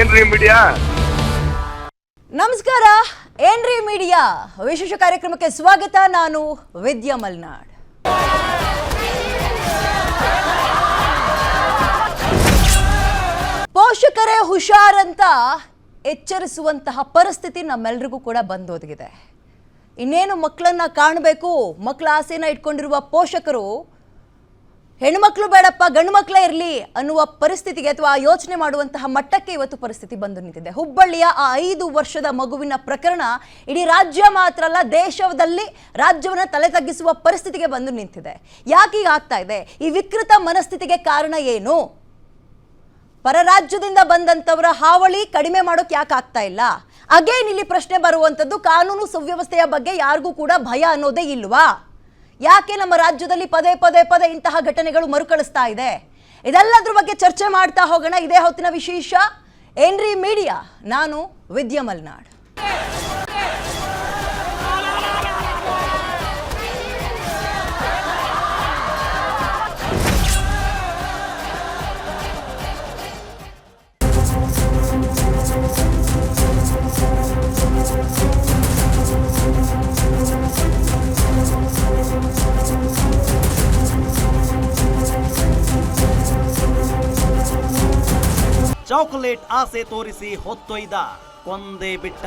ಏನ್ರಿ ಮೀಡಿಯಾ ನಮಸ್ಕಾರ, ಏನ್ರಿ ಮೀಡಿಯಾ ವಿಶೇಷ ಕಾರ್ಯಕ್ರಮಕ್ಕೆ ಸ್ವಾಗತ, ನಾನು ವಿದ್ಯಾ ಮಲ್ನಾಡ್. ಪೋಷಕರೇ ಹುಷಾರಂತ ಎಚ್ಚರಿಸುವಂತಹ ಪರಿಸ್ಥಿತಿ ನಮ್ಮೆಲ್ರಿಗೂ ಕೂಡ ಬಂದೊದಗಿದೆ. ಇನ್ನೇನು ಮಕ್ಕಳನ್ನ ಕಾಣಬೇಕು ಮಕ್ಕಳ ಆಸೆನ ಇಟ್ಕೊಂಡಿರುವ ಪೋಷಕರು ಹೆಣ್ಮಕ್ಳು ಬೇಡಪ್ಪ ಗಂಡು ಮಕ್ಕಳೇ ಇರಲಿ ಅನ್ನುವ ಪರಿಸ್ಥಿತಿಗೆ ಅಥವಾ ಆ ಯೋಚನೆ ಮಾಡುವಂತಹ ಮಟ್ಟಕ್ಕೆ ಇವತ್ತು ಪರಿಸ್ಥಿತಿ ಬಂದು ನಿಂತಿದೆ. ಹುಬ್ಬಳ್ಳಿಯ ಆ ಐದು ವರ್ಷದ ಮಗುವಿನ ಪ್ರಕರಣ ಇಡೀ ರಾಜ್ಯ ಮಾತ್ರ ಅಲ್ಲ, ದೇಶದಲ್ಲಿ ರಾಜ್ಯವನ್ನು ತಲೆ ತಗ್ಗಿಸುವ ಪರಿಸ್ಥಿತಿಗೆ ಬಂದು ನಿಂತಿದೆ. ಯಾಕೆ ಈಗ ಆಗ್ತಾ ಇದೆ? ಈ ವಿಕೃತ ಮನಸ್ಥಿತಿಗೆ ಕಾರಣ ಏನು? ಪರರಾಜ್ಯದಿಂದ ಬಂದಂಥವರ ಹಾವಳಿ ಕಡಿಮೆ ಮಾಡೋಕೆ ಯಾಕೆ ಆಗ್ತಾ ಇಲ್ಲ? ಅಗೇನ್ ಇಲ್ಲಿ ಪ್ರಶ್ನೆ ಬರುವಂಥದ್ದು, ಕಾನೂನು ಸುವ್ಯವಸ್ಥೆಯ ಬಗ್ಗೆ ಯಾರಿಗೂ ಕೂಡ ಭಯ ಅನ್ನೋದೇ ಇಲ್ವಾ? ಯಾಕೆ ನಮ್ಮ ರಾಜ್ಯದಲ್ಲಿ ಪದೇ ಪದೇ ಪದೇ ಇಂತಹ ಘಟನೆಗಳು ಮರುಕಳಿಸ್ತಾ ಇದೆ? ಇದೆಲ್ಲದ್ರ ಬಗ್ಗೆ ಚರ್ಚೆ ಮಾಡ್ತಾ ಹೋಗೋಣ. ಇದೇ ಹೊತ್ತಿನ ವಿಶೇಷ. ಏನ್ರಿ ಮೀಡಿಯಾ, ನಾನು ವಿದ್ಯಾ ಮಲ್ನಾಡ್. ಚಾಕೊಲೇಟ್ ಆಸೆ ತೋರಿಸಿ ಹೊತ್ತೊಯ್ದ ಕೊಂದೇ ಬಿಟ್ಟ.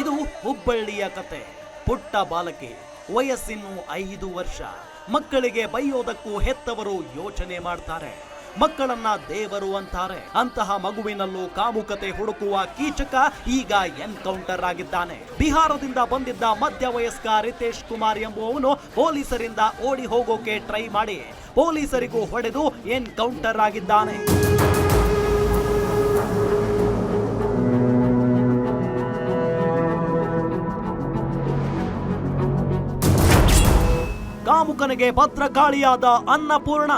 ಇದು ಹುಬ್ಬಳ್ಳಿಯ ಕತೆ. ಪುಟ್ಟ ಬಾಲಕಿ, ವಯಸ್ಸಿನ್ನು ಐದು ವರ್ಷ. ಮಕ್ಕಳಿಗೆ ಬೈಯೋದಕ್ಕೂ ಹೆತ್ತವರು ಯೋಚನೆ ಮಾಡ್ತಾರೆ. ಮಕ್ಕಳನ್ನ ದೇವರು ಅಂತಾರೆ. ಅಂತಹ ಮಗುವಿನಲ್ಲೂ ಕಾಮುಕತೆ ಹುಡುಕುವ ಕೀಚಕ ಈಗ ಎನ್ಕೌಂಟರ್ ಆಗಿದ್ದಾನೆ. ಬಿಹಾರದಿಂದ ಬಂದಿದ್ದ ಮಧ್ಯ ವಯಸ್ಕ ರಿತೇಶ್ ಕುಮಾರ್ ಎಂಬುವವನು ಪೊಲೀಸರಿಂದ ಓಡಿ ಹೋಗೋಕೆ ಟ್ರೈ ಮಾಡಿ. ಪೊಲೀಸರಿಗೂ ಹೊಡೆದು ಎನ್ಕೌಂಟರ್ ಆಗಿದ್ದಾನೆ. ಕಾಮುಕನಿಗೆ ಭದ್ರಕಾಳಿಯಾದ ಅನ್ನಪೂರ್ಣ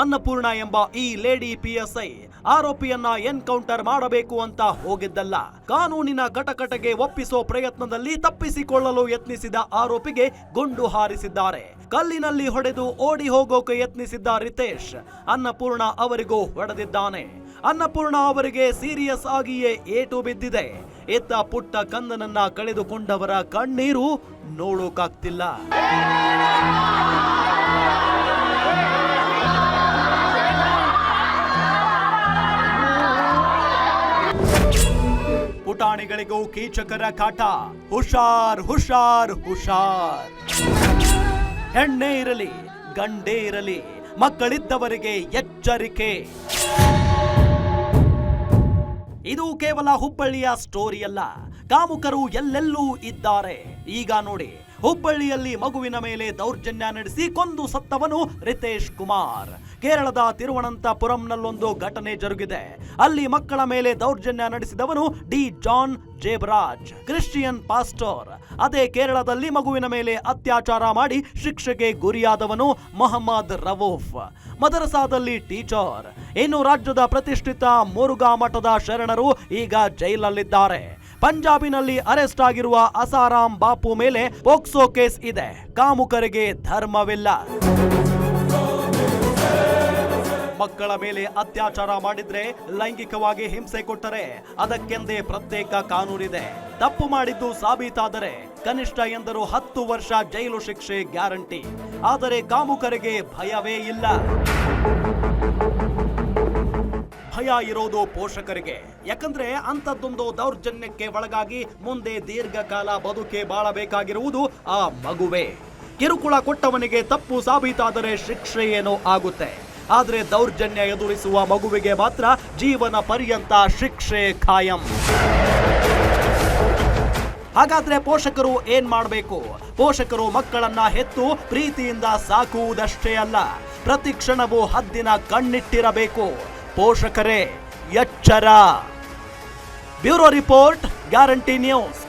ಅನ್ನಪೂರ್ಣ ಎಂಬ ಈ ಲೇಡಿ ಪಿಎಸ್ಐ ಆರೋಪಿಯನ್ನ ಎನ್ಕೌಂಟರ್ ಮಾಡಬೇಕು ಅಂತ ಹೋಗಿದ್ದಲ್ಲ. ಕಾನೂನಿನ ಕಟಕಟಗೆ ಒಪ್ಪಿಸೋ ಪ್ರಯತ್ನದಲ್ಲಿ ತಪ್ಪಿಸಿಕೊಳ್ಳಲು ಯತ್ನಿಸಿದ ಆರೋಪಿಗೆ ಗುಂಡು ಹಾರಿಸಿದ್ದಾರೆ. ಕಲ್ಲಿನಲ್ಲಿ ಹೊಡೆದು ಓಡಿ ಹೋಗೋಕೆ ಯತ್ನಿಸಿದ್ದ ರಿತೇಶ್ ಅನ್ನಪೂರ್ಣ ಅವರಿಗೂ ಹೊಡೆದಿದ್ದಾನೆ. ಅನ್ನಪೂರ್ಣ ಅವರಿಗೆ ಸೀರಿಯಸ್ ಆಗಿಯೇ ಏಟು ಬಿದ್ದಿದೆ. ಎತ್ತ ಪುಟ್ಟ ಕಂದನನ್ನ ಕಳೆದುಕೊಂಡವರ ಕಣ್ಣೀರು ನೋಡೋಕಾಗ್ತಿಲ್ಲ. ಪುಟಾಣಿಗಳಿಗೂ ಕೀಚಕರ ಕಾಟ. ಹುಷಾರ್ ಹುಷಾರ್ ಹುಷಾರ್. ಹೆಣ್ಣೆ ಇರಲಿ, ಗಂಡೇ ಇರಲಿ, ಮಕ್ಕಳಿದ್ದವರಿಗೆ ಎಚ್ಚರಿಕೆ. ಇದು ಕೇವಲ ಹುಬ್ಬಳ್ಳಿಯ ಸ್ಟೋರಿ ಅಲ್ಲ. ಕಾಮುಕರು ಎಲ್ಲೆಲ್ಲೂ ಇದ್ದಾರೆ. ಈಗ ನೋಡಿ ಹುಬ್ಬಳ್ಳಿಯಲ್ಲಿ ಮಗುವಿನ ಮೇಲೆ ದೌರ್ಜನ್ಯ ನಡೆಸಿ ಕೊಂದು ಸತ್ತವನು ರಿತೇಶ್ ಕುಮಾರ್. ಕೇರಳದ ತಿರುವನಂತಪುರಂನಲ್ಲೊಂದು ಘಟನೆ ಜರುಗಿದೆ. ಅಲ್ಲಿ ಮಕ್ಕಳ ಮೇಲೆ ದೌರ್ಜನ್ಯ ನಡೆಸಿದವನು D John Jebaraj, Christian pastor. ಅದೇ ಕೇರಳದಲ್ಲಿ ಮಗುವಿನ ಮೇಲೆ ಅತ್ಯಾಚಾರ ಮಾಡಿ ಶಿಕ್ಷೆಗೆ ಗುರಿಯಾದವನು ಮೊಹಮ್ಮದ್ ರವೂಫ್. ಮದರಸಾದಲ್ಲಿ ಟೀಚರ್. ಇನ್ನು ರಾಜ್ಯದ ಪ್ರತಿಷ್ಠಿತ ಮುರುಘಾ ಮಠದ ಶರಣರು ಈಗ ಜೈಲಲ್ಲಿದ್ದಾರೆ. ಪಂಜಾಬಿನಲ್ಲಿ ಅರೆಸ್ಟ್ ಆಗಿರುವ ಅಸಾರಾಂ ಬಾಪು ಮೇಲೆ ಪೋಕ್ಸೋ ಕೇಸ್ ಇದೆ. ಕಾಮುಕರಿಗೆ ಧರ್ಮವಿಲ್ಲ. ಮಕ್ಕಳ ಮೇಲೆ ಅತ್ಯಾಚಾರ ಮಾಡಿದ್ರೆ ಲೈಂಗಿಕವಾಗಿ ಹಿಂಸೆ ಕೊಟ್ಟರೆ ಅದಕ್ಕೆಂದೇ ಪ್ರತ್ಯೇಕ ಕಾನೂನಿದೆ. ತಪ್ಪು ಮಾಡಿದ್ದು ಸಾಬೀತಾದರೆ ಕನಿಷ್ಠ ಎಂದರು ಹತ್ತು ವರ್ಷ ಜೈಲು ಶಿಕ್ಷೆ ಗ್ಯಾರಂಟಿ. ಆದರೆ ಕಾಮುಕರಿಗೆ ಭಯವೇ ಇಲ್ಲ. ಭಯ ಇರೋದು ಪೋಷಕರಿಗೆ. ಯಾಕಂದ್ರೆ ಅಂಥದ್ದೊಂದು ದೌರ್ಜನ್ಯಕ್ಕೆ ಒಳಗಾಗಿ ಮುಂದೆ ದೀರ್ಘಕಾಲ ಬದುಕೆ ಬಾಳಬೇಕಾಗಿರುವುದು ಆ ಮಗುವೆ. ಕಿರುಕುಳ ಕೊಟ್ಟವನಿಗೆ ತಪ್ಪು ಸಾಬೀತಾದರೆ ಶಿಕ್ಷೆ ಏನೋ ಆಗುತ್ತೆ. ಆದರೆ ದೌರ್ಜನ್ಯ ಎದುರಿಸುವ ಮಗುವಿಗೆ ಮಾತ್ರ ಜೀವನ ಪರ್ಯಂತ ಶಿಕ್ಷೆ ಖಾಯಂ. ಹಾಗಾದ್ರೆ ಪೋಷಕರು ಏನ್ ಮಾಡಬೇಕು? ಪೋಷಕರು ಮಕ್ಕಳನ್ನ ಹೆತ್ತು ಪ್ರೀತಿಯಿಂದ ಸಾಕುವುದಷ್ಟೇ ಅಲ್ಲ ಪ್ರತಿ ಕ್ಷಣವೂ ಹದ್ದಿನ ಕಣ್ಣಿಟ್ಟಿರಬೇಕು. ಪೋಷಕರೇ ಎಚ್ಚರ. Bureau report guarantee news.